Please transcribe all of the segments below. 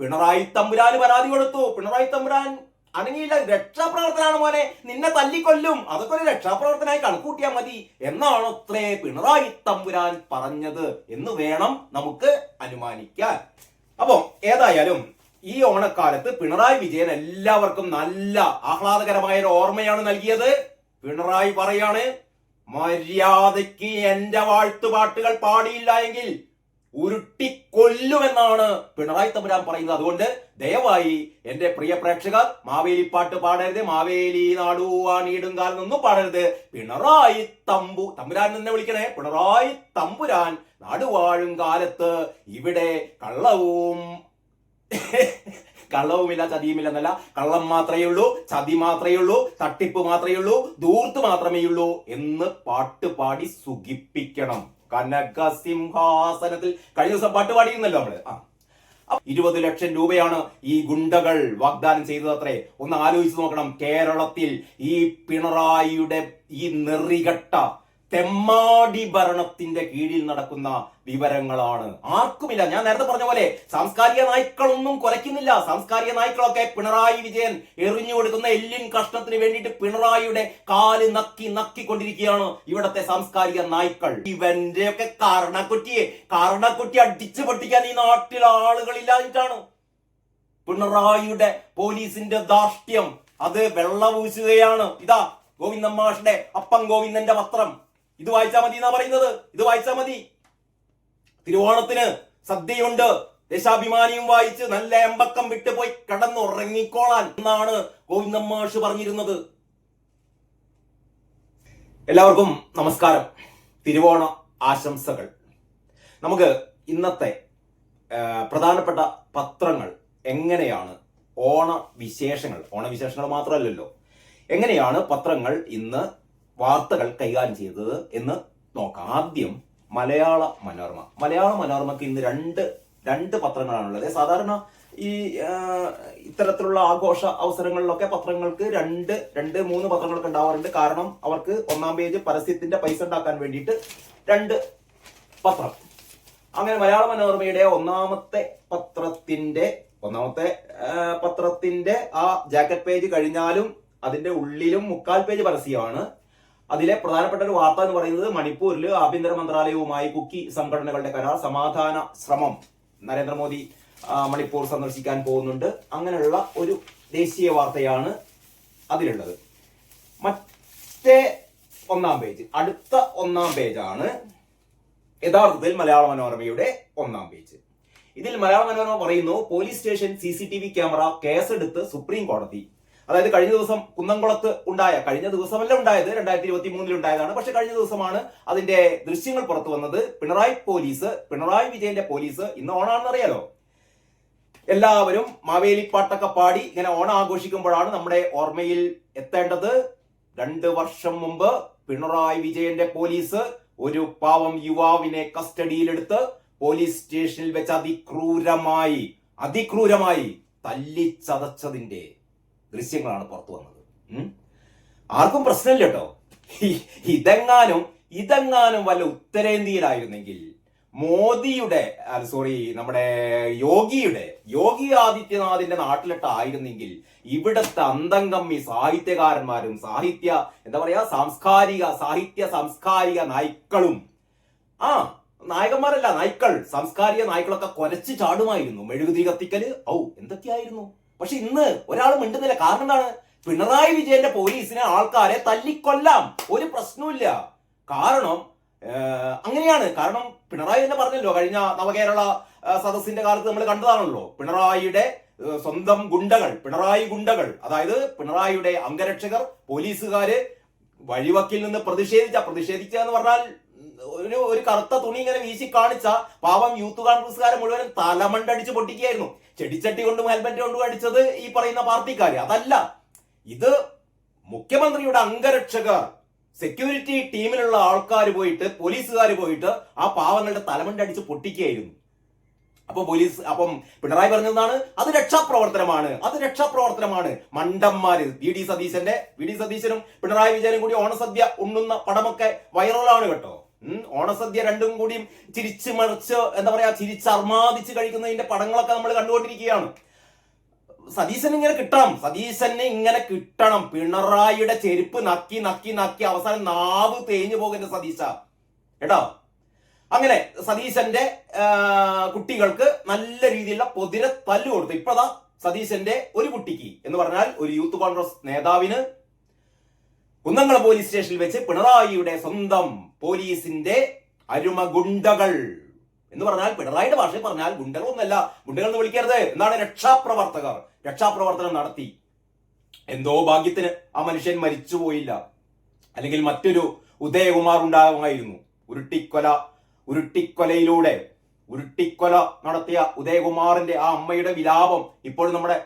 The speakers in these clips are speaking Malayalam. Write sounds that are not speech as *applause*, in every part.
പിണറായി തമ്പുരാന് പരാതി കൊടുത്തു. പിണറായി തമ്പുരാൻ അനങ്ങിയില്ല. രക്ഷാപ്രവർത്തനാണ് മോനെ. നിന്നെ തല്ലിക്കൊല്ലും. അതൊക്കെ ഒരു രക്ഷാപ്രവർത്തനായി കണക്കൂട്ടിയാൽ മതി. എന്നാണ് അത്രേ പിണറായി തമ്പുരാൻ പറഞ്ഞത് എന്ന് വേണം നമുക്ക് അനുമാനിക്കാൻ. അപ്പോ ഏതായാലും ഈ ഓണക്കാലത്ത് പിണറായി വിജയൻ എല്ലാവർക്കും നല്ല ആഹ്ലാദകരമായ ഒരു ഓർമ്മയാണ് നൽകിയത്. പിണറായി പറയാണ് മര്യാദയ്ക്ക് എന്റെ വാഴ്ത്തുപാട്ടുകൾ പാടിയില്ല എങ്കിൽ ഉരുട്ടിക്കൊല്ലുമെന്നാണ് പിണറായി തമ്പുരാൻ പറയുന്നത്. അതുകൊണ്ട് ദയവായി എന്റെ പ്രിയ പ്രേക്ഷകർ മാവേലി പാട്ട് പാടരുത് മാവേലി നാടുവാണിയിടും കാലൊന്നും പാടരുത്. പിണറായി തമ്പു തമ്പുരാൻ തന്നെ വിളിക്കണേ. പിണറായി തമ്പുരാൻ നാടുവാഴും കാലത്ത് ഇവിടെ കള്ളവും *laughs* കള്ളവുമില്ല ചതിയുമില്ല എന്നല്ല കള്ളം മാത്രമേ ഉള്ളൂ ചതി മാത്രമേ ഉള്ളൂ തട്ടിപ്പ് മാത്രമേ ഉള്ളൂ ദൂർത്ത് മാത്രമേ ഉള്ളൂ എന്ന് പാട്ട് പാടി സുഖിപ്പിക്കണം. കനകസിംഹാസനത്തിൽ കഴിഞ്ഞ ദിവസം പാട്ട് പാടിയിരുന്നല്ലോ നമ്മൾ. ആ. ഇരുപത് ലക്ഷം രൂപയാണ് ഈ ഗുണ്ടകൾ വാഗ്ദാനം ചെയ്തത് അത്രേ ഒന്ന് ആലോചിച്ച് നോക്കണം കേരളത്തിൽ ഈ പിണറായിയുടെ ഈ നെറികെട്ട തെമ്മാടി ഭരണത്തിന്റെ കീഴിൽ നടക്കുന്ന വിവരങ്ങളാണ്. ആർക്കുമില്ല. ഞാൻ നേരത്തെ പറഞ്ഞ പോലെ സാംസ്കാരിക നായ്ക്കളൊന്നും കുറയ്ക്കുന്നില്ല സാംസ്കാരിക നായ്ക്കളൊക്കെ പിണറായി വിജയൻ എറിഞ്ഞു കൊടുക്കുന്ന എല്ലിൻ കഷ്ണത്തിന് വേണ്ടിയിട്ട് പിണറായിയുടെ കാൽ നക്കി നക്കി നക്കിക്കൊണ്ടിരിക്കുകയാണ് ഇവിടത്തെ സാംസ്കാരിക നായ്ക്കൾ. ഇവന്റെ ഒക്കെ കാരണക്കുറ്റിയെ കാരണക്കുറ്റി അടിച്ചു പൊട്ടിക്കാൻ ഈ നാട്ടിൽ ആളുകളില്ലാഞ്ഞിട്ടാണ് പിണറായിയുടെ പോലീസിന്റെ ധാർഷ്ട്യം. അത് വെള്ളപൂശുകയാണ് ഇതാ ഗോവിന്ദമ്മാഷിന്റെ അപ്പം ഗോവിന്ദന്റെ പത്രം. ഇത് വായിച്ചാ മതി എന്നാ പറയുന്നത്? ഇത് വായിച്ചാ മതി. തിരുവോണത്തിന് സദ്യയുണ്ട്. ദേശാഭിമാനിയും വായിച്ച് നല്ല എമ്പക്കം വിട്ടു പോയി കടന്നുറങ്ങിക്കോളാൻ എന്നാണ് ഗോവിന്ദമ്മാഷ് പറഞ്ഞിരുന്നത്. എല്ലാവർക്കും നമസ്കാരം. തിരുവോണ ആശംസകൾ. നമുക്ക് ഇന്നത്തെ പ്രധാനപ്പെട്ട പത്രങ്ങൾ എങ്ങനെയാണ്? ഓണ വിശേഷങ്ങൾ ഓണവിശേഷങ്ങൾ മാത്രമല്ലല്ലോ. എങ്ങനെയാണ് പത്രങ്ങൾ ഇന്ന് വാർത്തകൾ കൈകാര്യം ചെയ്തത് എന്ന് നോക്കാം. ആദ്യം മലയാള മനോരമ. മലയാള മനോരമയ്ക്ക് ഇന്ന് രണ്ട് രണ്ട് പത്രങ്ങളാണുള്ളത്. സാധാരണ ഈ ഇത്തരത്തിലുള്ള ആഘോഷ അവസരങ്ങളിലൊക്കെ പത്രങ്ങൾക്ക് രണ്ട് രണ്ട് മൂന്ന് പത്രങ്ങളൊക്കെ ഉണ്ടാവാറുണ്ട്. കാരണം അവർക്ക് ഒന്നാം പേജ് പരസ്യത്തിന്റെ പൈസ ഉണ്ടാക്കാൻ വേണ്ടിയിട്ട് രണ്ട് പത്രം. അങ്ങനെ മലയാള മനോരമയുടെ ഒന്നാമത്തെ പത്രത്തിന്റെ ഒന്നാമത്തെ പത്രത്തിന്റെ ആ ജാക്കറ്റ് പേജ് കഴിഞ്ഞാലും അതിന്റെ ഉള്ളിലും മുക്കാൽ പേജ് പരസ്യമാണ്. അതിലെ പ്രധാനപ്പെട്ട ഒരു വാർത്ത എന്ന് പറയുന്നത് മണിപ്പൂരിൽ ആഭ്യന്തര മന്ത്രാലയവുമായി കുക്കി സംഘടനകളുടെ കരാർ സമാധാന ശ്രമം നരേന്ദ്രമോദി മണിപ്പൂർ സന്ദർശിക്കാൻ പോകുന്നുണ്ട്. അങ്ങനെയുള്ള ഒരു ദേശീയ വാർത്തയാണ് അതിലുള്ളത്. മറ്റേ ഒന്നാം പേജ് അടുത്ത ഒന്നാം പേജാണ് യഥാർത്ഥത്തിൽ മലയാള മനോരമയുടെ ഒന്നാം പേജ്. ഇതിൽ മലയാള മനോരമ പറയുന്നു പോലീസ് സ്റ്റേഷൻ സി ക്യാമറ കേസെടുത്ത് സുപ്രീം കോടതി അതായത് കഴിഞ്ഞ ദിവസം കുന്നംകുളത്ത് ഉണ്ടായ കഴിഞ്ഞ ദിവസമല്ല ഉണ്ടായത് രണ്ടായിരത്തി ഇരുപത്തി മൂന്നിൽ ഉണ്ടായതാണ്. പക്ഷെ കഴിഞ്ഞ ദിവസമാണ് അതിന്റെ ദൃശ്യങ്ങൾ പുറത്തു വന്നത്. പിണറായി പോലീസ് പിണറായി വിജയന്റെ പോലീസ് ഇന്ന് ഓണാണെന്നറിയാലോ എല്ലാവരും മാവേലിപ്പാട്ടൊക്കെ പാടി ഇങ്ങനെ ഓണം ആഘോഷിക്കുമ്പോഴാണ് നമ്മുടെ ഓർമ്മയിൽ എത്തേണ്ടത്. രണ്ട് വർഷം മുമ്പ് പിണറായി വിജയന്റെ പോലീസ് ഒരു പാവം യുവാവിനെ കസ്റ്റഡിയിലെടുത്ത് പോലീസ് സ്റ്റേഷനിൽ വെച്ച് അതിക്രൂരമായി അതിക്രൂരമായി തല്ലിച്ചതച്ചതിന്റെ ദൃശ്യങ്ങളാണ് പുറത്തു വന്നത്. ആർക്കും പ്രശ്നമില്ല കേട്ടോ. ഇതെങ്ങാനും ഇതെങ്ങാനും വല്ല ഉത്തരേന്ത്യയിലായിരുന്നെങ്കിൽ മോദിയുടെ സോറി നമ്മുടെ യോഗിയുടെ യോഗി ആദിത്യനാഥിന്റെ നാട്ടിലിട്ട് ആയിരുന്നെങ്കിൽ ഇവിടത്തെ അന്തംഗമ്മി സാഹിത്യകാരന്മാരും സാഹിത്യ എന്താ പറയാ സാംസ്കാരിക സാഹിത്യ സാംസ്കാരിക നായ്ക്കളും ആ നായകന്മാരല്ല നായ്ക്കൾ സാംസ്കാരിക നായ്ക്കളൊക്കെ കൊലച്ച് ചാടുമായിരുന്നു. മെഴുകുതി കത്തിക്കൽ ഔ എന്തൊക്കെയായിരുന്നു? പക്ഷെ ഇന്ന് ഒരാൾ മിണ്ടുന്നില്ല. കാരണം എന്താണ്? പിണറായി വിജയന്റെ പോലീസിനെ ആൾക്കാരെ തല്ലിക്കൊല്ലാം. ഒരു പ്രശ്നവുമില്ല. കാരണം അങ്ങനെയാണ്. കാരണം പിണറായി തന്നെ പറഞ്ഞല്ലോ കഴിഞ്ഞ നവകേരള സദസ്സിന്റെ കാലത്ത് നമ്മൾ കണ്ടതാണല്ലോ. പിണറായിയുടെ സ്വന്തം ഗുണ്ടകൾ പിണറായി ഗുണ്ടകൾ. അതായത് പിണറായിയുടെ അംഗരക്ഷകർ പോലീസുകാര് വഴിവക്കിൽ നിന്ന് പ്രതിഷേധിച്ച പ്രതിഷേധിച്ച എന്ന് പറഞ്ഞാൽ ഒരു ഒരു കറുത്ത തുണി ഇങ്ങനെ വീശി കാണിച്ച പാവം യൂത്ത് കോൺഗ്രസ്സുകാരെ മുഴുവൻ തലമണ്ടടിച്ച് പൊട്ടിക്കുകയായിരുന്നു. ചെടിച്ചട്ടി കൊണ്ടും ഹെൽമെറ്റ് കൊണ്ടും അടിച്ചത് ഈ പറയുന്ന പാർട്ടിക്കാര്. അതല്ല ഇത് മുഖ്യമന്ത്രിയുടെ അംഗരക്ഷകർ സെക്യൂരിറ്റി ടീമിലുള്ള ആൾക്കാർ പോയിട്ട് പോലീസുകാർ പോയിട്ട് ആ പാവങ്ങളുടെ തലമണ്ടടിച്ച് പൊട്ടിക്കുകയായിരുന്നു. അപ്പൊ പോലീസ് അപ്പം പിണറായി പറഞ്ഞതാണ് അത് രക്ഷാപ്രവർത്തനമാണ്. അത് രക്ഷാപ്രവർത്തനമാണ്. മണ്ടന്മാര് വി ഡി സതീശന്റെ വി ഡി സതീശനും പിണറായി വിജയനും കൂടി ഓണസദ്യ ഉണ്ണുന്ന പടമൊക്കെ വൈറലാണ് കേട്ടോ. ഓണസദ്യ രണ്ടും കൂടിയും ചിരിച്ച് മറിച്ച് എന്താ പറയാ ചിരിച്ചർമാദിച്ച് കഴിക്കുന്നതിന്റെ പടങ്ങളൊക്കെ നമ്മൾ കണ്ടുകൊണ്ടിരിക്കുകയാണ്. സതീശൻ ഇങ്ങനെ കിട്ടണം. സതീശന് ഇങ്ങനെ കിട്ടണം. പിണറായിയുടെ ചെരുപ്പ് നക്കി നക്കി നക്കി അവസാനം നാവ് തേഞ്ഞു പോകുന്ന സതീശ. കേട്ടോ? അങ്ങനെ സതീശന്റെ കുട്ടികൾക്ക് നല്ല രീതിയിലുള്ള പൊതിരെ തല്ലു കൊടുത്തു. ഇപ്പതാ സതീശന്റെ ഒരു കുട്ടിക്ക് എന്ന് പറഞ്ഞാൽ ഒരു യൂത്ത് കോൺഗ്രസ് നേതാവിന് കുന്നംകുളം പോലീസ് സ്റ്റേഷനിൽ വെച്ച് പിണറായിയുടെ സ്വന്തം പോലീസിന്റെ അരുമ ഗുണ്ടകൾ എന്ന് പറഞ്ഞാൽ പിണറായിയുടെ ഭാഷയിൽ പറഞ്ഞാൽ ഗുണ്ടകളൊന്നല്ല. ഗുണ്ടകൾ എന്ന് വിളിക്കരുത്. എന്നാണ് രക്ഷാപ്രവർത്തകർ. രക്ഷാപ്രവർത്തനം നടത്തി. എന്തോ ഭാഗ്യത്തിന് ആ മനുഷ്യൻ മരിച്ചു മരിച്ചുപോയില്ല അല്ലെങ്കിൽ മറ്റൊരു ഉദയകുമാർ ഉണ്ടാകുമായിരുന്നു. ഉരുട്ടിക്കൊല ഉരുട്ടിക്കൊലയിലൂടെ. ഉരുട്ടിക്കൊല നടത്തിയ ഉദയകുമാറിന്റെ ആ അമ്മയുടെ വിലാപം ഇപ്പോഴും നമ്മുടെ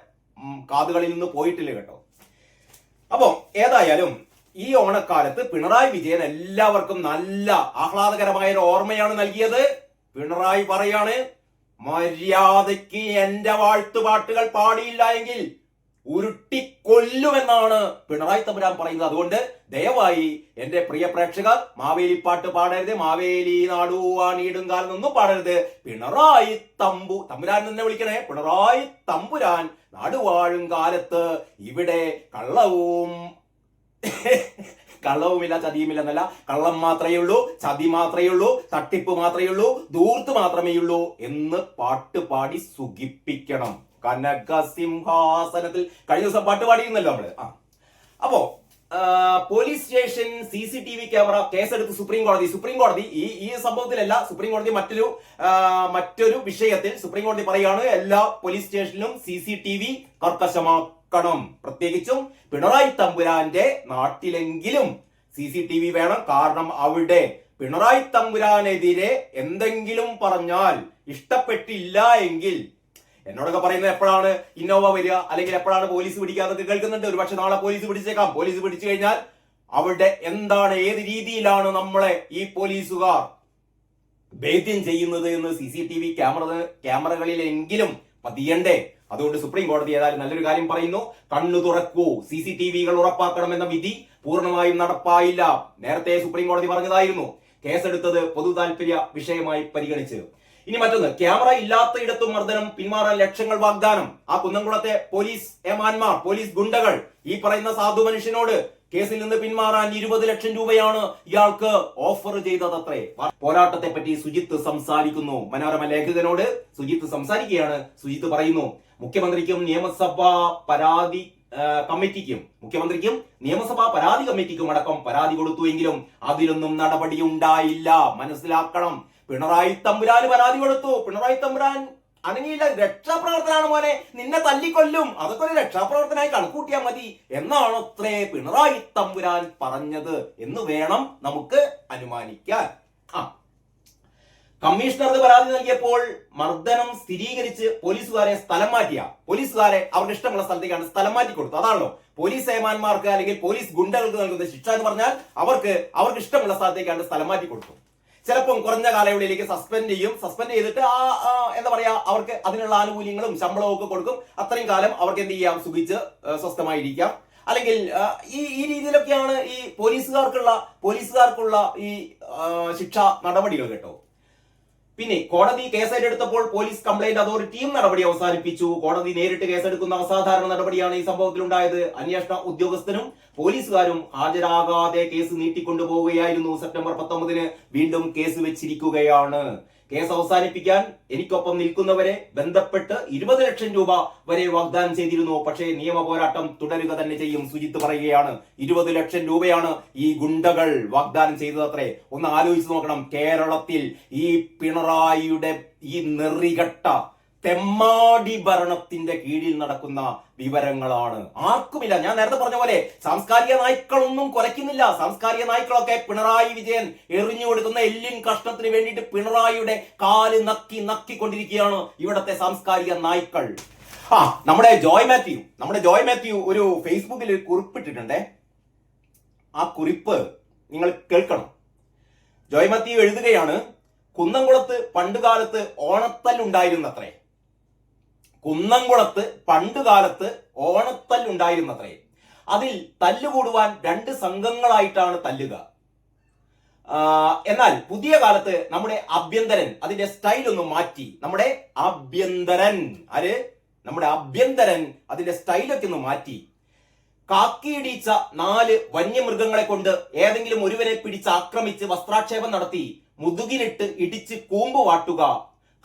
കാതുകളിൽ നിന്ന് പോയിട്ടില്ല കേട്ടോ. അപ്പോ ഏതായാലും ഈ ഓണക്കാലത്ത് പിണറായി വിജയൻ എല്ലാവർക്കും നല്ല ആഹ്ലാദകരമായ ഒരു ഓർമ്മയാണ് നൽകിയത്. പിണറായി പറയാണ് മര്യാദയ്ക്ക് എന്റെ വാഴ്ത്തുപാട്ടുകൾ പാടിയില്ല എങ്കിൽ ഉരുട്ടിക്കൊല്ലുമെന്നാണ് പിണറായി തമ്പുരാൻ പറയുന്നത്. അതുകൊണ്ട് ദയവായി എന്റെ പ്രിയ പ്രേക്ഷകർ മാവേലി പാട്ട് പാടരുത് മാവേലി നാടുവാണീടും കാലം ഒന്നും പാടരുത്. പിണറായി തമ്പു തമ്പുരാൻ തന്നെ വിളിക്കണേ. പിണറായി തമ്പുരാൻ നാടുവാഴും കാലത്ത് ഇവിടെ കള്ളവും *laughs* കള്ളവുമില്ല ചതിയുമില്ല എന്നല്ല കള്ളം മാത്രമേ ഉള്ളൂ ചതി മാത്രമേ ഉള്ളൂ തട്ടിപ്പ് മാത്രമേ ഉള്ളൂ ദൂർത്ത് മാത്രമേ ഉള്ളൂ എന്ന് പാട്ട് പാടി സുഖിപ്പിക്കണം. കനക സിംഹാസനത്തിൽ കഴിഞ്ഞ ദിവസം പാട്ട് പാടിയിരുന്നല്ലോ നമ്മൾ. ആ. അപ്പോ police station C C T V camera കേസെടുത്ത് സുപ്രീം കോടതി. സുപ്രീം കോടതി ഈ ഈ സംഭവത്തിലല്ല സുപ്രീം കോടതി മറ്റൊരു മറ്റൊരു വിഷയത്തിൽ സുപ്രീം കോടതി പറയുകയാണ് എല്ലാ പോലീസ് സ്റ്റേഷനിലും സി സി ടി വി കർക്കശമാക്കണം പ്രത്യേകിച്ചും പിണറായി തമ്പുരാന്റെ നാട്ടിലെങ്കിലും സി സി ടി വി വേണം. കാരണം അവിടെ പിണറായി തമ്പുരാനെതിരെ എന്തെങ്കിലും പറഞ്ഞാൽ ഇഷ്ടപ്പെട്ടില്ല എങ്കിൽ എന്നോടൊക്കെ പറയുന്നത് എപ്പോഴാണ് ഇന്നോവ വരിക അല്ലെങ്കിൽ എപ്പോഴാണ് പോലീസ് പിടിക്കാന്നൊക്കെ കേൾക്കുന്നുണ്ട്. ഒരു പക്ഷെ നാളെ പോലീസ് പിടിച്ചേക്കാം. പോലീസ് പിടിച്ചു കഴിഞ്ഞാൽ അവിടെ എന്താണ് ഏത് രീതിയിലാണ് നമ്മളെ ഈ പോലീസുകാർ ഭേദ്യം ചെയ്യുന്നത് എന്ന് C C T V camera ക്യാമറകളിലെങ്കിലും പതിയണ്ടേ. അതുകൊണ്ട് സുപ്രീം കോടതി ഏതായാലും നല്ലൊരു കാര്യം പറയുന്നു. കണ്ണു തുറക്കൂ. സി സി ടി വികൾ ഉറപ്പാക്കണമെന്ന വിധി പൂർണമായും നടപ്പായില്ല. നേരത്തെ സുപ്രീം കോടതി പറഞ്ഞതായിരുന്നു. കേസെടുത്തത് പൊതു താല്പര്യ വിഷയമായി പരിഗണിച്ച്. ഇനി മറ്റൊന്ന്. ക്യാമറ ഇല്ലാത്ത ഇടത്തും മർദ്ദനം പിന്മാറാൻ ലക്ഷങ്ങൾ വാഗ്ദാനം. ആ കുന്നംകുളത്തെ പോലീസ് ഏമാന്മാർ പോലീസ് ഗുണ്ടകൾ ഈ പറയുന്ന സാധു മനുഷ്യനോട് കേസിൽ നിന്ന് പിന്മാറാൻ ഇരുപത് ലക്ഷം രൂപയാണ് ഇയാൾക്ക് ഓഫർ ചെയ്തതത്രേ. പോരാട്ടത്തെ പറ്റി സുജിത്ത് സംസാരിക്കുന്നു. മനോരമ ലേഖകനോട് സുജിത്ത് സംസാരിക്കുകയാണ്. സുജിത്ത് പറയുന്നു മുഖ്യമന്ത്രിക്കും നിയമസഭാ പരാതി കമ്മിറ്റിക്കും മുഖ്യമന്ത്രിക്കും നിയമസഭാ പരാതി കമ്മിറ്റിക്കും അടക്കം പരാതി കൊടുത്തുവെങ്കിലും അതിലൊന്നും നടപടി ഉണ്ടായില്ല. മനസ്സിലാക്കണം. പിണറായി തമ്പുരാന് പരാതി കൊടുത്തു. പിണറായി തമ്പുരാൻ അനങ്ങിയില്ല രക്ഷാപ്രവർത്തനാണ് മോനെ. നിന്നെ തല്ലിക്കൊല്ലും. അതൊക്കെ ഒരു രക്ഷാപ്രവർത്തനായി കണക്കൂട്ടിയാൽ മതി. എന്നാണ് അത്രേ പിണറായി തമ്പുരാൻ പറഞ്ഞത്. എന്ന് വേണം നമുക്ക് അനുമാനിക്കാൻ. ആ. കമ്മീഷണർക്ക് പരാതി നൽകിയപ്പോൾ മർദ്ദനം സ്ഥിരീകരിച്ച് പോലീസുകാരെ സ്ഥലം മാറ്റിയ. പോലീസുകാരെ അവരുടെ ഇഷ്ടമുള്ള സ്ഥലത്തേക്കാണ് സ്ഥലം മാറ്റി കൊടുത്തു അതാണല്ലോ. പോലീസ് സേമാന്മാർക്ക് അല്ലെങ്കിൽ പോലീസ് ഗുണ്ടകൾക്ക് നൽകുന്ന ശിക്ഷ എന്ന് പറഞ്ഞാൽ അവർക്ക് അവർക്ക് ഇഷ്ടമുള്ള സ്ഥലത്തേക്കാണ് സ്ഥലം മാറ്റി കൊടുത്തു ചിലപ്പം കുറഞ്ഞ കാലയളവിലേക്ക് സസ്പെൻഡ് ചെയ്യും. സസ്പെൻഡ് ചെയ്തിട്ട് ആ എന്താ പറയാ അവർക്ക് അതിനുള്ള ആനുകൂല്യങ്ങളും ശമ്പളവും ഒക്കെ കൊടുക്കും. അത്രയും കാലം അവർക്ക് എന്ത് ചെയ്യാം? സുഖിച്ച് സ്വസ്ഥമായിരിക്കാം. അല്ലെങ്കിൽ ഈ ഈ രീതിയിലൊക്കെയാണ് ഈ പോലീസുകാർക്കുള്ള പോലീസുകാർക്കുള്ള ഈ ശിക്ഷാ നടപടികൾ കേട്ടോ. പിന്നെ കോടതി കേസെടുത്തപ്പോൾ പോലീസ് കംപ്ലൈന്റ് അതോറിറ്റിയും നടപടി അവസാനിപ്പിച്ചു. കോടതി നേരിട്ട് കേസെടുക്കുന്ന അസാധാരണ നടപടിയാണ് ഈ സംഭവത്തിൽ ഉണ്ടായത് അന്വേഷണ ഉദ്യോഗസ്ഥനും പോലീസുകാരും ഹാജരാകാതെ കേസ് നീട്ടിക്കൊണ്ടുപോവുകയായിരുന്നു സെപ്റ്റംബർ പത്തൊമ്പതിന്. വീണ്ടും കേസ് വെച്ചിരിക്കുകയാണ്. കേസ് അവസാനിപ്പിക്കാൻ എനിക്കൊപ്പം നിൽക്കുന്നവരെ ബന്ധപ്പെട്ട് ഇരുപത് ലക്ഷം രൂപ വരെ വാഗ്ദാനം ചെയ്തിരുന്നു. പക്ഷേ നിയമ പോരാട്ടം തുടരുക തന്നെ ചെയ്യും. സുജിത്ത് പറയുകയാണ് ഇരുപത് ലക്ഷം രൂപയാണ് ഈ ഗുണ്ടകൾ വാഗ്ദാനം ചെയ്തതത്രേ. ഒന്ന് ആലോചിച്ച് നോക്കണം. കേരളത്തിൽ ഈ പിണറായിയുടെ ഈ നെറികെട്ട തെമ്മാടി ഭരണത്തിന്റെ കീഴിൽ നടക്കുന്ന വിവരങ്ങളാണ്. ആർക്കുമില്ല. ഞാൻ നേരത്തെ പറഞ്ഞ പോലെ സാംസ്കാരിക നായ്ക്കളൊന്നും കുറയ്ക്കുന്നില്ല സാംസ്കാരിക നായ്ക്കളൊക്കെ പിണറായി വിജയൻ എറിഞ്ഞു കൊടുക്കുന്ന എല്ലിൻ കഷ്ണത്തിന് വേണ്ടിയിട്ട് പിണറായിയുടെ കാൽ നക്കി നക്കിക്കൊണ്ടിരിക്കുകയാണ് ഇവിടത്തെ സാംസ്കാരിക നായ്ക്കൾ. ആ നമ്മുടെ ജോയ് മാത്യു നമ്മുടെ ജോയ് മാത്യു ഒരു ഫേസ്ബുക്കിൽ ഒരു കുറിപ്പിട്ടിട്ടുണ്ടേ. ആ കുറിപ്പ് നിങ്ങൾ കേൾക്കണം. ജോയ് മാത്യു എഴുതുകയാണ് കുന്നംകുളത്ത് പണ്ടുകാലത്ത് ഓണത്തല്ലുണ്ടായിരുന്നത്രേ. കുന്നംകുളത്ത് പണ്ടുകാലത്ത് ഓണത്തല്ലുണ്ടായിരുന്നത്രേ അതിൽ തല്ലുകൂടുവാൻ രണ്ട് സംഘങ്ങളായിട്ടാണ് തല്ലുക. എന്നാൽ പുതിയ കാലത്ത് നമ്മുടെ ആഭ്യന്തരൻ അതിന്റെ സ്റ്റൈൽ ഒന്ന് മാറ്റി. നമ്മുടെ ആഭ്യന്തരൻ. ആര്? നമ്മുടെ ആഭ്യന്തരൻ അതിന്റെ സ്റ്റൈലൊക്കെ ഒന്ന് മാറ്റി. കാക്കിയിടിച്ച നാല് വന്യമൃഗങ്ങളെ കൊണ്ട് ഏതെങ്കിലും ഒരുവനെ പിടിച്ച് ആക്രമിച്ച് വസ്ത്രാക്ഷേപം നടത്തി മുതുകിലിട്ട് ഇടിച്ച് കൂമ്പ് വാട്ടുക.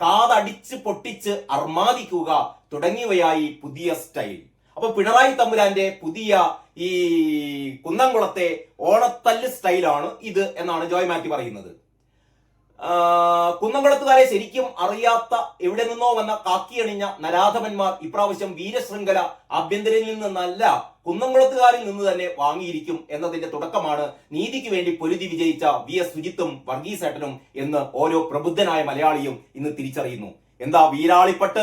കാതടിച്ച് പൊട്ടിച്ച് അർമാദിക്കുക തുടങ്ങിയവയായി പുതിയ സ്റ്റൈൽ. അപ്പൊ പിണറായി തമ്പുരാന്റെ പുതിയ ഈ കുന്നംകുളത്തെ ഓണത്തല്ല് സ്റ്റൈലാണ് ഇത് എന്നാണ് ജോയ് മാറ്റി പറയുന്നത്. കുന്നംകുളത്തുകാരെ ശരിക്കും അറിയാത്ത എവിടെ നിന്നോ വന്ന കാക്കിയണിഞ്ഞ നരാധമന്മാർ ഇപ്രാവശ്യം വീരശൃംഖല ആഭ്യന്തരയിൽ നിന്നല്ല കുന്നംകുളത്തുകാരിൽ നിന്ന് തന്നെ വാങ്ങിയിരിക്കും എന്നതിന്റെ തുടക്കമാണ് നീതിക്ക് വേണ്ടി പൊരുതി വിജയിച്ച വി എസ് സുജിത്തും വർഗീസേട്ടനും എന്ന് ഓരോ പ്രബുദ്ധനായ മലയാളിയും ഇന്ന് തിരിച്ചറിയുന്നു. എന്താ വീരാളിപ്പെട്ട്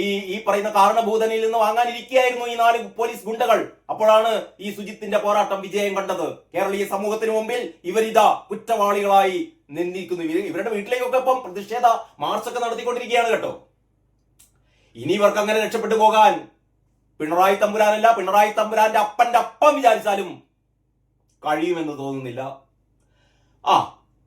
ഈ ഈ പറയുന്ന കാരണഭൂതനിൽ നിന്ന് വാങ്ങാനിരിക്കുകയായിരുന്നു ഈ നാല് പോലീസ് ഗുണ്ടകൾ? അപ്പോഴാണ് ഈ സുജിത്തിന്റെ പോരാട്ടം വിജയം കണ്ടത്. കേരളീയ സമൂഹത്തിന് മുമ്പിൽ ഇവരിതാ കുറ്റവാളികളായി നിന്നിരിക്കുന്നു. ഇവർ ഇവരുടെ വീട്ടിലേക്കൊക്കെ ഇപ്പം പ്രതിഷേധ മാർച്ചൊക്കെ നടത്തിക്കൊണ്ടിരിക്കുകയാണ് കേട്ടോ. ഇനി ഇവർക്ക് അങ്ങനെ രക്ഷപ്പെട്ടു പോകാൻ പിണറായി തമ്പുരാനല്ല പിണറായി തമ്പുരാന്റെ അപ്പന്റെ അപ്പം വിചാരിച്ചാലും കഴിയുമെന്ന് തോന്നുന്നില്ല. ആ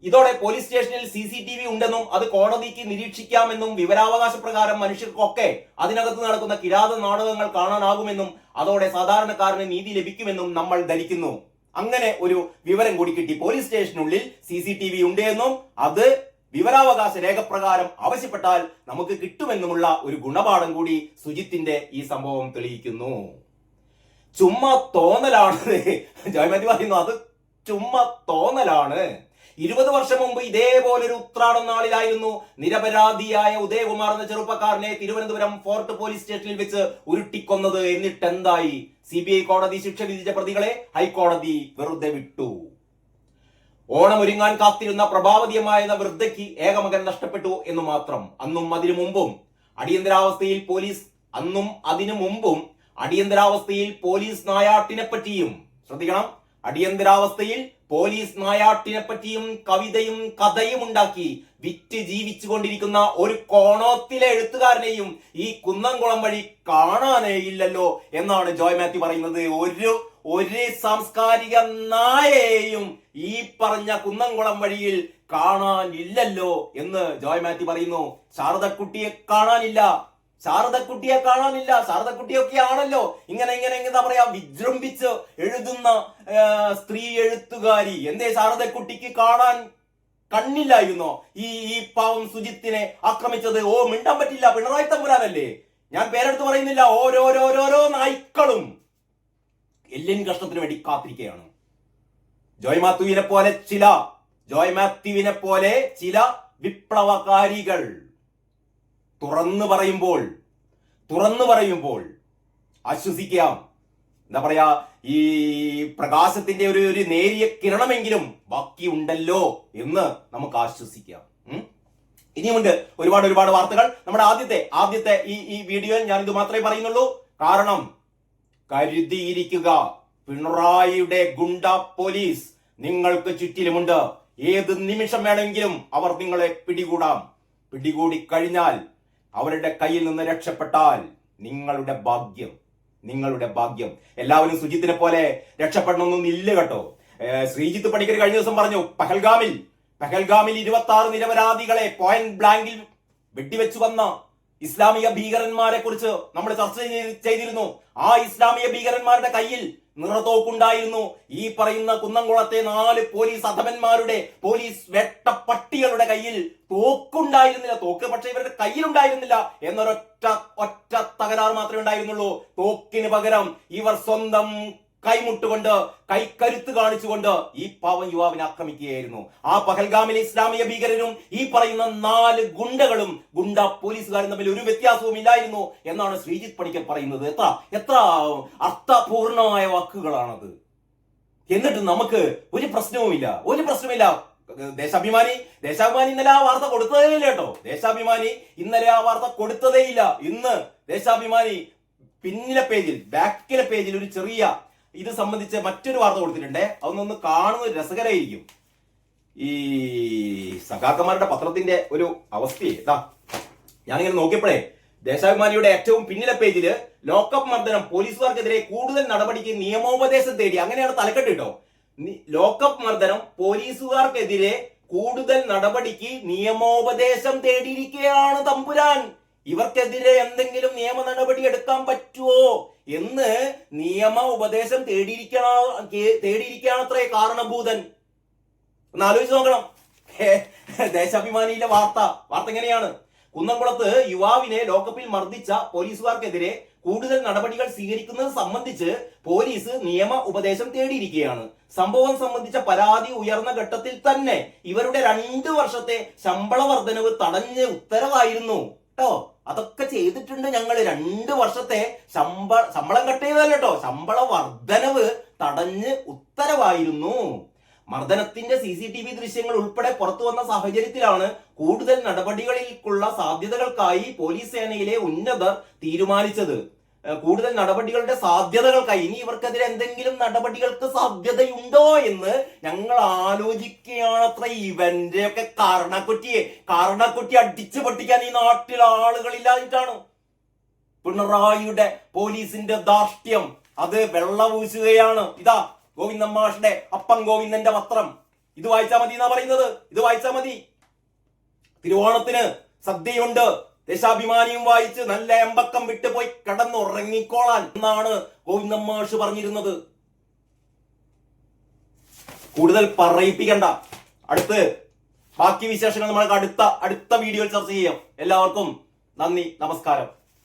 ഇതോടെ പോലീസ് സ്റ്റേഷനിൽ സി സി ടി വി ഉണ്ടെന്നും അത് കോടതിക്ക് നിരീക്ഷിക്കാമെന്നും വിവരാവകാശ പ്രകാരം മനുഷ്യർക്കൊക്കെ അതിനകത്ത് നടക്കുന്ന കിരാത നാടകങ്ങൾ കാണാനാകുമെന്നും അതോടെ സാധാരണക്കാരന് നീതി ലഭിക്കുമെന്നും നമ്മൾ ധരിക്കുന്നു. അങ്ങനെ ഒരു വിവരം കൂടി കിട്ടി. പോലീസ് സ്റ്റേഷനുള്ളിൽ സി സി ടി വി ഉണ്ട് എന്നും അത് വിവരാവകാശ രേഖപ്രകാരം ആവശ്യപ്പെട്ടാൽ നമുക്ക് കിട്ടുമെന്നുമുള്ള ഒരു ഗുണപാഠം കൂടി സുജിത്തിന്റെ ഈ സംഭവം തെളിയിക്കുന്നു. ചുമ്മാ തോന്നലാണ്. ജയമതി പറയുന്നു അത് ചുമ്മാ തോന്നലാണ്. ഇരുപത് വർഷം മുമ്പ് ഇതേപോലൊരു ഉത്രാടം നാളിലായിരുന്നു നിരപരാധിയായ ഉദയകുമാർ എന്ന ചെറുപ്പക്കാരനെ തിരുവനന്തപുരം ഫോർട്ട് പോലീസ് സ്റ്റേഷനിൽ വെച്ച് ഉരുട്ടിക്കൊന്നത്. എന്നിട്ട് എന്തായി സി ബി ഐ കോടതി ശിക്ഷ വിധിച്ച പ്രതികളെ ഹൈക്കോടതി വെറുതെ വിട്ടു. ഓണമൊരുങ്ങാൻ കാത്തിരുന്ന പ്രഭാവതിയമായ വൃദ്ധയ്ക്ക് ഏകമകൻ നഷ്ടപ്പെട്ടു എന്ന് മാത്രം അന്നും അതിനു മുമ്പും. അടിയന്തരാവസ്ഥയിൽ പോലീസ് അന്നും അതിനു മുമ്പും അടിയന്തരാവസ്ഥയിൽ പോലീസ് നായാട്ടിനെ പറ്റിയും ശ്രദ്ധിക്കണം. അടിയന്തരാവസ്ഥയിൽ പോലീസ് നായാട്ടിനെ പറ്റിയും കവിതയും കഥയും ഉണ്ടാക്കി വിറ്റ് ജീവിച്ചു കൊണ്ടിരിക്കുന്ന ഒരു കോണത്തിലെ എഴുത്തുകാരനെയും ഈ കുന്നംകുളം വഴി കാണാനേ ഇല്ലല്ലോ എന്നാണ് ജോയ് മാത്യു പറയുന്നത്. ഒരു ഒരു സാംസ്കാരിക നായയെയും ഈ പറഞ്ഞ കുന്നംകുളം വഴിയിൽ കാണാനില്ലല്ലോ എന്ന് ജോയ് മാത്യു പറയുന്നു. ശാരദക്കുട്ടിയെ കാണാനില്ല. ശാരദക്കുട്ടിയെ കാണാനില്ല. ശാരദക്കുട്ടിയൊക്കെ ആണല്ലോ. ഇങ്ങനെ ഇങ്ങനെ എന്താ പറയാ വിജൃംഭിച്ച് എഴുതുന്ന സ്ത്രീ എഴുത്തുകാരി. എന്തേ ശാരദക്കുട്ടിക്ക് കാണാൻ കണ്ണില്ലായിരുന്നോ? ഈ ഈ പാവം സുജിത്തിനെ ആക്രമിച്ചത്. ഓ മിണ്ടാൻ പറ്റില്ല. പിണറായി തമ്പുരാനല്ലേ? ഞാൻ പേരെടുത്ത് പറയുന്നില്ല. ഓരോരോരോരോ നായ്ക്കളും എല്ലിൻ കഷ്ണത്തിന് വേണ്ടി കാത്തിരിക്കുകയാണ്. ജോയ് മാത്യുവിനെ പോലെ ചില ജോയ് മാത്യുവിനെ പോലെ ചില വിപ്ലവകാരികൾ. തുറന്നു പറയുമ്പോൾ തുറന്നു പറയുമ്പോൾ ആശ്വസിക്കാം. എന്താ പറയാ ഈ പ്രകാശത്തിന്റെ ഒരു ഒരു നേരിയ കിരണമെങ്കിലും ബാക്കി ഉണ്ടല്ലോ എന്ന് നമുക്ക് ആശ്വസിക്കാം? ഇനിയുമുണ്ട് ഒരുപാട് ഒരുപാട് വാർത്തകൾ. നമ്മുടെ ആദ്യത്തെ ആദ്യത്തെ ഈ ഈ വീഡിയോയിൽ ഞാൻ ഇത് മാത്രമേ പറയുന്നുള്ളൂ. കാരണം കരുതിയിരിക്കുക പിണറായിയുടെ ഗുണ്ട പോലീസ് നിങ്ങൾക്ക് ചുറ്റിലുമുണ്ട്. ഏത് നിമിഷം വേണമെങ്കിലും അവർ നിങ്ങളെ പിടികൂടാം. പിടികൂടി കഴിഞ്ഞാൽ അവരുടെ കയ്യിൽ നിന്ന് രക്ഷപ്പെട്ടാൽ നിങ്ങളുടെ ഭാഗ്യം നിങ്ങളുടെ ഭാഗ്യം. എല്ലാവരും സുജിത്തിനെ പോലെ രക്ഷപ്പെടണമെന്നൊന്നും ഇല്ല കേട്ടോ. ശ്രീജിത്ത് പണിക്കർ കഴിഞ്ഞ ദിവസം പറഞ്ഞു പഹൽഗാമിൽ പഹൽഗാമിൽ ഇരുപത്തി ആറ് നിരപരാധികളെ പോയിന്റ് ബ്ലാങ്കിൽ വെട്ടിവെച്ചു വന്ന ഇസ്ലാമിക ഭീകരന്മാരെ കുറിച്ച് നമ്മൾ ചർച്ച ചെയ്തിരുന്നു. ആ ഇസ്ലാമിക ഭീകരന്മാരുടെ കയ്യിൽ നിറതോക്കുണ്ടായിരുന്നു. ഈ പറയുന്ന കുന്നംകുളത്തെ നാല് പോലീസ് അധമന്മാരുടെ പോലീസ് വെട്ടപ്പട്ടികളുടെ കയ്യിൽ തോക്കുണ്ടായിരുന്നില്ല. തോക്ക് പക്ഷേ ഇവരുടെ കയ്യിലുണ്ടായിരുന്നില്ല. എന്നൊരൊറ്റ ഒറ്റ തകരാറ് മാത്രമേ ഉണ്ടായിരുന്നുള്ളൂ. തോക്കിന് പകരം ഇവർ സ്വന്തം കൈമുട്ടുകൊണ്ട് കൈക്കരുത്ത് കാണിച്ചുകൊണ്ട് ഈ പാവം യുവാവിനെ ആക്രമിക്കുകയായിരുന്നു. ആ പഹൽഗാമിലെ ഇസ്ലാമിക ഭീകരനും ഈ പറയുന്ന നാല് ഗുണ്ടകളും ഗുണ്ട പോലീസുകാരും തമ്മിൽ ഒരു വ്യത്യാസവും ഇല്ലായിരുന്നു എന്നാണ് ശ്രീജിത്ത് പണിക്കർ പറയുന്നത്. എത്ര എത്ര അർത്ഥപൂർണമായ വാക്കുകളാണത്. എന്നിട്ട് നമുക്ക് ഒരു പ്രശ്നവുമില്ല ഒരു പ്രശ്നമില്ല ദേശാഭിമാനി ദേശാഭിമാനി ഇന്നലെ ആ വാർത്ത കൊടുത്തതേ ഇല്ല കേട്ടോ. ദേശാഭിമാനി ഇന്നലെ ആ വാർത്ത കൊടുത്തതേ ഇല്ല. ഇന്ന് ദേശാഭിമാനി പിന്നിലെ പേജിൽ ബാക്കിലെ പേജിൽ ഒരു ചെറിയ ഇത് സംബന്ധിച്ച് മറ്റൊരു വാർത്ത കൊടുത്തിട്ടുണ്ട്. അതൊന്നൊന്ന് കാണുന്ന രസകരമായിരിക്കും. ഈ സഖാക്കന്മാരുടെ പത്രത്തിന്റെ ഒരു അവസ്ഥയെ. ഇതാ ഞാനിങ്ങനെ നോക്കിയപ്പോഴേ ദേശാഭിമാനിയുടെ ഏറ്റവും പിന്നിലെ പേജിൽ ലോക്കപ്പ് മർദ്ദനം പോലീസുകാർക്കെതിരെ കൂടുതൽ നടപടിക്ക് നിയമോപദേശം തേടി. അങ്ങനെയാണ് തലക്കെട്ട് കേട്ടോ. ലോക്കപ്പ് മർദ്ദനം പോലീസുകാർക്കെതിരെ കൂടുതൽ നടപടിക്ക് നിയമോപദേശം തേടിയിരിക്കുകയാണ് തമ്പുരാൻ. ഇവർക്കെതിരെ എന്തെങ്കിലും നിയമ നടപടി എടുക്കാൻ പറ്റുമോ എന്ന് നിയമ ഉപദേശം തേടിയിരിക്കണ തേടിയിരിക്കുകയാണത്രേ കാരണഭൂതൻ. ഒന്ന് ആലോചിച്ച് നോക്കണം. ദേശാഭിമാനിയിലെ വാർത്ത. വാർത്ത എങ്ങനെയാണ്? കുന്നംകുളത്ത് യുവാവിനെ ലോക്കപ്പിൽ മർദ്ദിച്ച പോലീസുകാർക്കെതിരെ കൂടുതൽ നടപടികൾ സ്വീകരിക്കുന്നത് സംബന്ധിച്ച് പോലീസ് നിയമ ഉപദേശം തേടിയിരിക്കുകയാണ്. സംഭവം സംബന്ധിച്ച പരാതി ഉയർന്ന ഘട്ടത്തിൽ തന്നെ ഇവരുടെ രണ്ടു വർഷത്തെ ശമ്പള വർധനവ് തടഞ്ഞ് ഉത്തരവായിരുന്നു. കേട്ടോ? അതൊക്കെ ചെയ്തിട്ടുണ്ട് ഞങ്ങൾ രണ്ട് വർഷത്തെ ശമ്പ ശമ്പളം കട്ട് കേട്ടോ? ശമ്പള വർധനവ് തടഞ്ഞ് ഉത്തരവായിരുന്നു. മർദ്ദനത്തിന്റെ സി സി ടി വി ദൃശ്യങ്ങൾ ഉൾപ്പെടെ പുറത്തു വന്ന സാഹചര്യത്തിലാണ് കൂടുതൽ നടപടികളിലേക്കുള്ള സാധ്യതകൾക്കായി പോലീസ് സേനയിലെ ഉന്നതർ തീരുമാനിച്ചത്. കൂടുതൽ നടപടികളുടെ സാധ്യതകൾക്കായി ഇനി ഇവർക്കെതിരെ എന്തെങ്കിലും നടപടികൾക്ക് സാധ്യതയുണ്ടോ എന്ന് ഞങ്ങൾ ആലോചിക്കുകയാണ്. ആലോചിക്കുകയാണത്ര ഇവന്റെ ഒക്കെ കാരണക്കുറ്റിയെ കാരണക്കുറ്റി അടിച്ചു പൊട്ടിക്കാൻ ഈ നാട്ടിൽ ആളുകളില്ലാഞ്ഞിട്ടാണ് പിണറായിയുടെ പോലീസിന്റെ ധാർഷ്ട്യം അത് വെള്ളപൂശുകയാണ് ഇതാ ഗോവിന്ദൻ മാഷിന്റെ അപ്പം ഗോവിന്ദന്റെ പത്രം. ഇത് വായിച്ചാൽ മതി എന്നാ പറയുന്നത്. ഇത് വായിച്ചാൽ മതി. തിരുവോണത്തിന് സദ്യയുണ്ട്. ദേശാഭിമാനിയും വായിച്ച് നല്ല എമ്പക്കം വിട്ടുപോയി കടന്നുറങ്ങിക്കോളാൻ എന്നാണ് ഗോവിന്ദൻ മാഷ് പറഞ്ഞിരുന്നത്. കൂടുതൽ പറയിപ്പിക്കണ്ട. അടുത്ത് ബാക്കി വിശേഷങ്ങൾ നമ്മൾ അടുത്ത അടുത്ത വീഡിയോയിൽ ചർച്ച ചെയ്യാം. എല്ലാവർക്കും നന്ദി നമസ്കാരം.